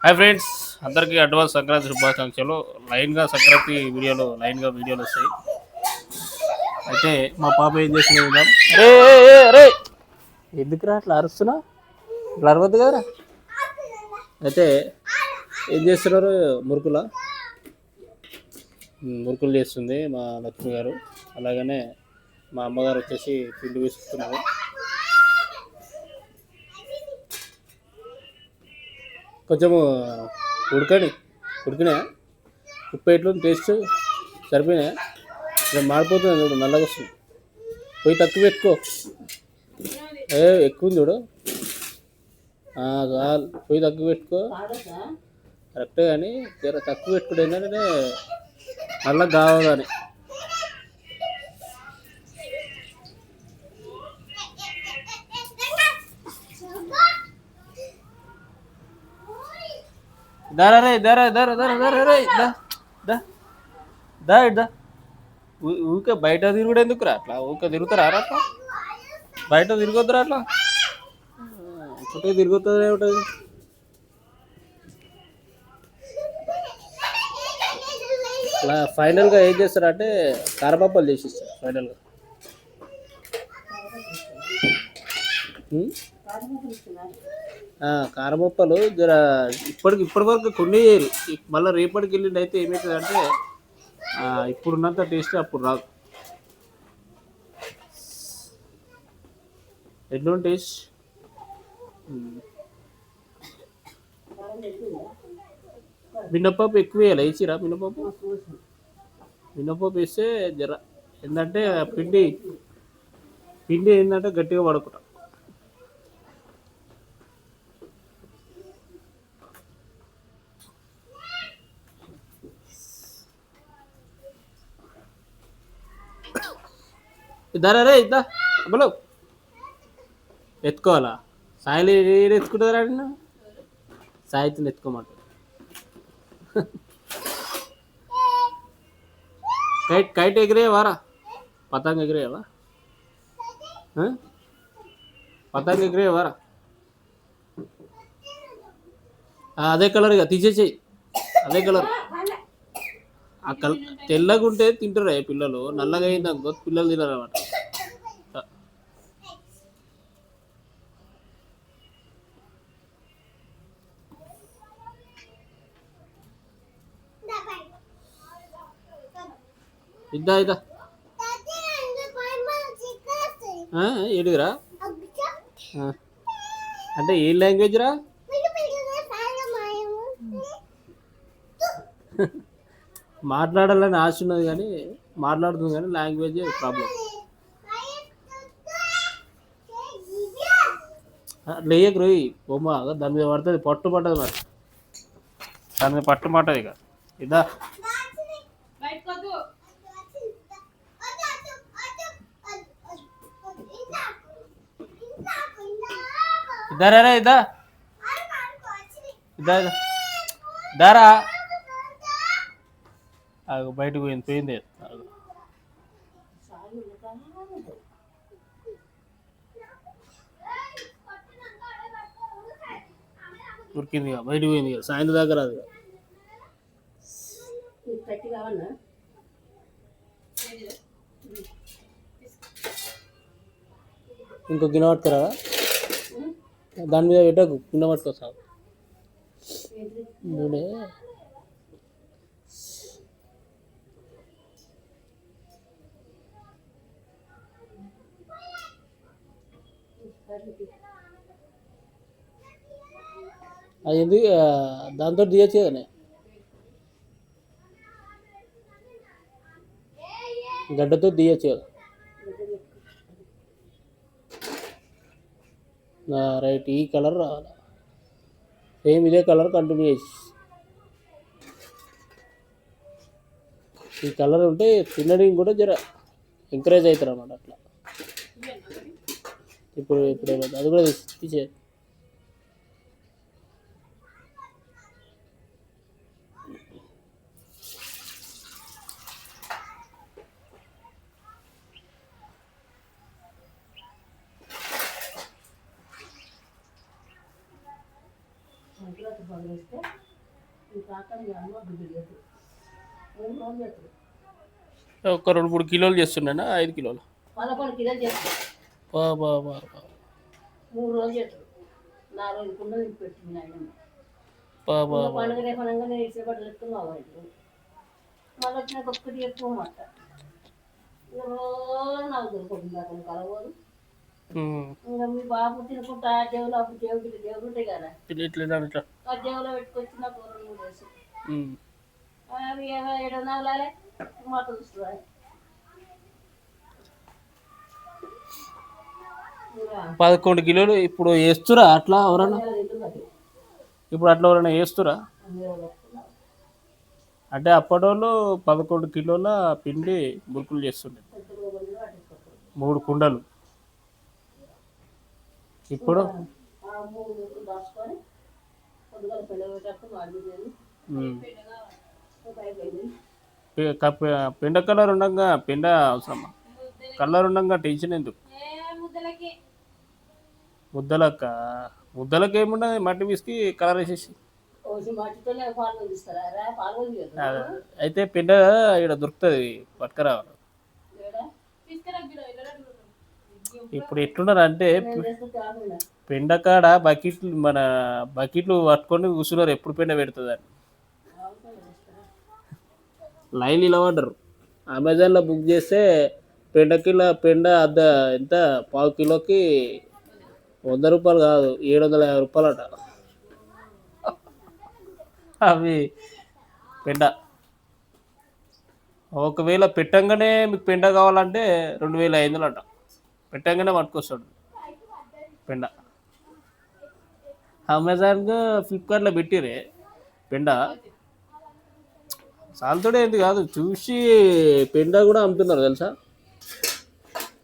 Hi friends అందరికీ advance Sankranti శుభాకాంక్షలు. లైన్గా సంక్రాంతి వీడియోలు లైన్గా వీడియోలు వస్తాయి. అయితే మా పాప ఏం చేసింది. అరే ఏ, ఏ, అరే ఎందుకురా అట్లా అరుస్తున్నా? ఇట్లా అరవద్దు కదరా అయితే ఏం చేస్తున్నారు మురుకుల? మురుకులు చేస్తుంది మా లక్ష్మి గారు. అలాగనే మా అమ్మగారు వచ్చేసి పిండి వేసుకున్నారు కొంచెము ఉడకని ఉడికినాయా ఉప్పు ఎట్లుంది టేస్ట్ సరిపోయినాయా ఇలా మాడిపోతుంది చూడు నల్లగా వస్తుంది. పోయి తక్కువ పెట్టుకో. ఏ ఎక్కువ ఉంది చూడు. పోయి తక్కువ పెట్టుకో. కరెక్టే కానీ జర తక్కువ పెట్టుకుంటే ఏంటంటే నల్ల కావాలని. దారా రే దారా దారా దారా దారా రే దా దా దా ఇటు ఊ- ఊకే బయట తిరుగుడు ఎందుకురా? అట్లా ఊకే తిరుగుతారా రా అట్లా? బయట తిరగొద్దురా అట్లా? ఒకటే తిరుగుతుంది. ఏమిటది అలా ఫైనల్గా ఏం చేస్తారంటే కారపప్పలు చేసిస్తారు ఫైనల్గా ఉం? కారపప్పలు జర ఇప్పటికి ఇప్పటి వరకు కొన్ని మళ్ళీ రేపటికి వెళ్ళిండి అయితే ఏమవుతుంది అంటే ఇప్పుడున్నంత టేస్ట్ అప్పుడు రాదు. ఎట్లా టేస్ట్? మినపప్పు ఎక్కువ వేయాలి? వేసిరా మినప్పప్పు? మినప్పప్పు వేస్తే జర ఏంటంటే పిండి పిండి ఏంటంటే గట్టిగా పడకుండా ఇద్దర రే ఇద్దా. అబ్బలో. ఎత్తుకోవాలా? సాయిలు ఎత్తుకుంటారా నిన్ను? సాయిత్ని ఎత్తుకోమాట కైట్ కైట్ ఎగిరేవారా పతంగ ఎగిరేవా పతంగ ఎగిరేవారా వారా అదే కలర్ ఇక తీసేసేయి. అదే కలర్. ఆ కల్ తెల్లగా ఉంటే తింటారు ఏ పిల్లలు నల్లగా అయిందనుకో పిల్లలు తినరు అనమాట ఇద్దా ఇద్దా. ఆ, ఏడుగురా? అంటే ఏ లాంగ్వేజ్ రా? మాట్లాడాలని ఆశ ఉన్నది కానీ మాట్లాడుతుంది కానీ లాంగ్వేజ్ ప్రాబ్లం. లేయకు రోయి బొమ్మ దాని మీద పడుతుంది పట్టు పట్టదు మరి. దాని మీద పట్టు పట్టదు ఇక. ఇదా. ఇద్దరా ఇద్దా ఇద్దా. దారా. ఆగు, బయటకు పోయింది పోయింది. ఉరికింది బయటకు పోయింది. సాయంత్రం దాకా రాదు ఇక. ఇంకో గిన్నె పట్టుకురా దాని మీద పెట్టకు గిన్నె పట్టుకోసావు నూనె అది ఎందుకు దాంతో తీయచ్చు కానీ గడ్డతో తీయచ్చు కదా రైట్ ఈ కలర్ రావాలి. సేమ్ ఇదే కలర్ కంటిన్యూ చేసి ఈ కలర్ ఉంటే తినడానికి కూడా జర ఎంకరేజ్ అవుతారు అన్నమాట అట్లా. ఇప్పుడు ఇప్పుడు అది కూడా తీసి తీసే పదిలిస్తే ఈ కాకర అమ్మ బిడ్డలేదు మూడు రోజులు చేస్తారు ఒక రెండు మూడు కిలోలు చేస్తున్నానా ఐదు కిలోలు? పదకొండు కిలోలు చేస్తారు బా బా బా బా. మూడు రోజులు చేస్తారు నాలుగు రోజులు కుండలు పెట్టింది ఆయన. బా బా బా. పండుగ రేపు అనగానే ఇసుబడ్డలు ఎక్కువ మళ్ళీ వచ్చినాక ఒక్కటి ఎక్కువ మాట రోజు నాకు దొరుకుతుంది అతను కలవదు. ఇంకా మీ బాబు తినుకుంటా దేవులు అప్పుడు దేవుడు దేవుడు ఉంటాయి కదా. వేసి. అవి ఏడు మాట చూస్తుంది పదకొండు కిలోలు ఇప్పుడు వేస్తురా అట్లా ఎవరన్నా? ఇప్పుడు అట్లా ఎవరైనా వేస్తురా? అంటే అప్పటి వాళ్ళు పదకొండు కిలోల పిండి మురుకులు చేస్తుండే. మూడు కుండలు. ఇప్పుడు? పిండ కలర్ ఉండగా పిండ అవసరమా? కలర్ ఉండగా టెన్షన్ ఎందుకు? ముద్దలక్క. ముద్దలకి ఏముండదు మట్టి విసికి కలర్ వేసేసి. అయితే పిండ ఇక్కడ దొరుకుతుంది పట్టుకురావాలి. ఇప్పుడు ఎట్లున్నారు అంటే నేను చేస్తే కాకుండా పెండ కాడ బకెట్లు మన బకెట్లు పట్టుకొని కూర్చున్నారు ఎప్పుడు పెండ పెడుతుంది అని లైన్ నిలబడ్డరు. అమెజాన్లో బుక్ చేస్తే పెండ కిలో పెండ అర్ధ ఎంత? పావు కిలోకి వంద రూపాయలు కాదు ఏడు వందల యాభై రూపాయలు అట అవి పెండ. ఒకవేళ పెట్టంగానే మీకు పెండ కావాలంటే రెండు వేల ఐదు వందలు అంట పెట్టంగానే పట్టుకొస్తాడు. పెండ. అమెజాన్గా ఫ్లిప్కార్ట్లో పెట్టిరే పెండ. సాల్తోడే ఏంటి కాదు చూసి పెండ కూడా అమ్ముతున్నారు తెలుసా?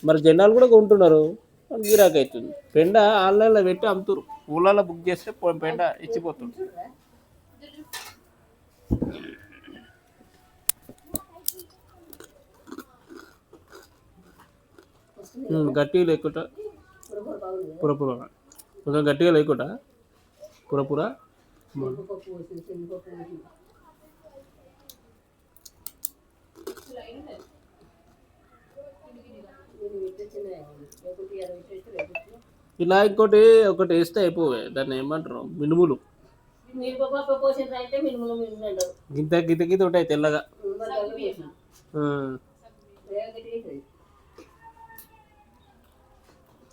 మరి జనాలు కూడా కొంటున్నారు గిరాక్ అవుతుంది పెండ ఆన్లైన్లో పెట్టి అమ్ముతారు ఊళ్ళలో బుక్ చేస్తే పెండ ఇచ్చిపోతుంది. గట్టిగా లేకుండా పురపుర కొంచెం గట్టిగా లేకుండా పురపుర ఇలా ఇంకోటి ఒకటి వేస్తే అయిపోవే. దాన్ని ఏమంటారు? మినుములు. గింత గింత గింత ఉంటాయి తెల్లగా.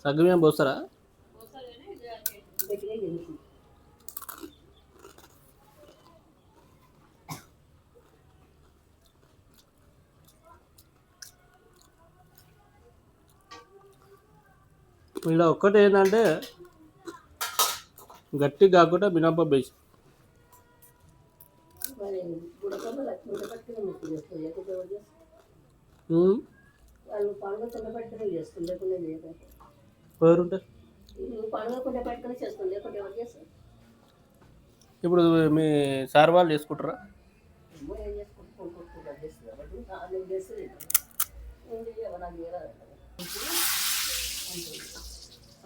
సగ్గుమేం పోస్తారా గట్టిగా గెలుస్తుంది ఇలా ఒక్కటి ఏంటంటే గట్టి కాకుండా మినపప్పు వేసి మరి గుడకమ్మ లక్ష్మీ పట్టుకుని ముక్కు చేస్తుంది లేకపోతే ఎవరు చేస్తారు? ఉమ్, వాళ్ళు పండుగ కుండ పెట్టుకుని చేస్తుంది లేకుండా చేయదు ఎవరుంటారు నువ్వు పండుగ కుండ పెట్టుకుని చేస్తుంది లేకుంటే ఎవరు చేస్తారు? ఇప్పుడు మీ సార్ వాళ్ళు చేసుకుంటారా?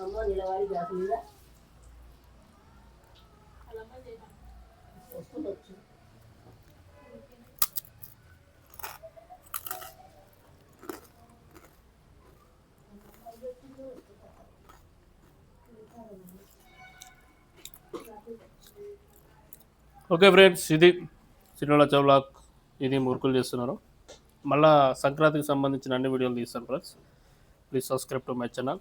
అమ్మ నిలవాలి గ్యాస్ మీద. వస్తుండొచ్చు. ఓకే ఫ్రెండ్స్ ఇది చిన్నోళ్ళ చౌలాక్. ఇది మురుకులు చేస్తున్నారు. మళ్ళీ సంక్రాంతికి సంబంధించిన అన్ని వీడియోలు తీస్తాను friends please subscribe to my channel